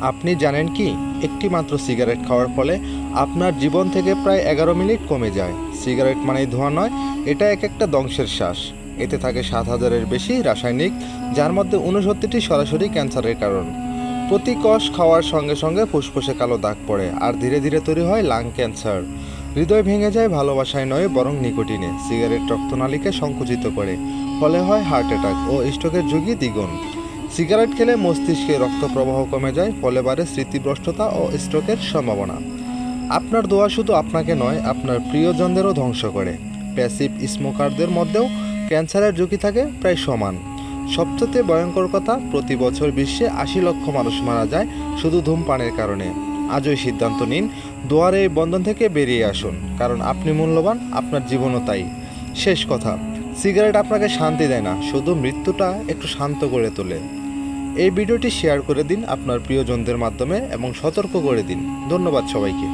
আপনি জানেন কি? একটি মাত্র সিগারেট খাওয়ার ফলে আপনার জীবন থেকে প্রায় এগারো মিনিট কমে যায়। সিগারেট মানেই ধোঁয়া নয়, এটা এক একটা ধ্বংসের শ্বাস। এতে থাকে সাত হাজারের বেশি রাসায়নিক, যার মধ্যে উনসত্তরটি সরাসরি ক্যান্সারের কারণ। প্রতি কষ খাওয়ার সঙ্গে সঙ্গে ফুসফুসে কালো দাগ পড়ে আর ধীরে ধীরে তৈরি হয় লাং ক্যান্সার। হৃদয় ভেঙে যায় ভালোবাসায় নয়, বরং নিকোটিনে। সিগারেট রক্তনালীকে সংকুচিত করে, ফলে হয় হার্ট অ্যাটাক ও স্ট্রোকের ঝুঁকি দ্বিগুণ। সিগারেট খেলে মস্তিষ্কে রক্ত প্রবাহ কমে যায়, ফলে বাড়ে স্মৃতিভ্রষ্টতা ও স্ট্রোকের সম্ভাবনা। আপনার দোয়া শুধু আপনাকে নয়, আপনার প্রিয়জনদেরও ধ্বংস করে। প্যাসিভ স্মোকারদের মধ্যেও ক্যান্সারের ঝুঁকি থাকে প্রায় সমান। সবচেয়ে ভয়ঙ্কর কথা, প্রতি বছর বিশ্বে আশি লক্ষ মানুষ মারা যায় শুধু ধূমপানের কারণে। আজই সিদ্ধান্ত নিন, দোয়ার এই বন্ধন থেকে বেরিয়ে আসুন, কারণ আপনি মূল্যবান, আপনার জীবনও তাই। শেষ কথা। সিগারেট আপনাকে শান্তি দেয় না, শুধু মৃত্যুটা একটু শান্ত করে তোলে। এই ভিডিওটি শেয়ার করে দিন আপনার প্রিয়জনদের মাধ্যমে এবং সতর্ক করে দিন। ধন্যবাদ সবাইকে।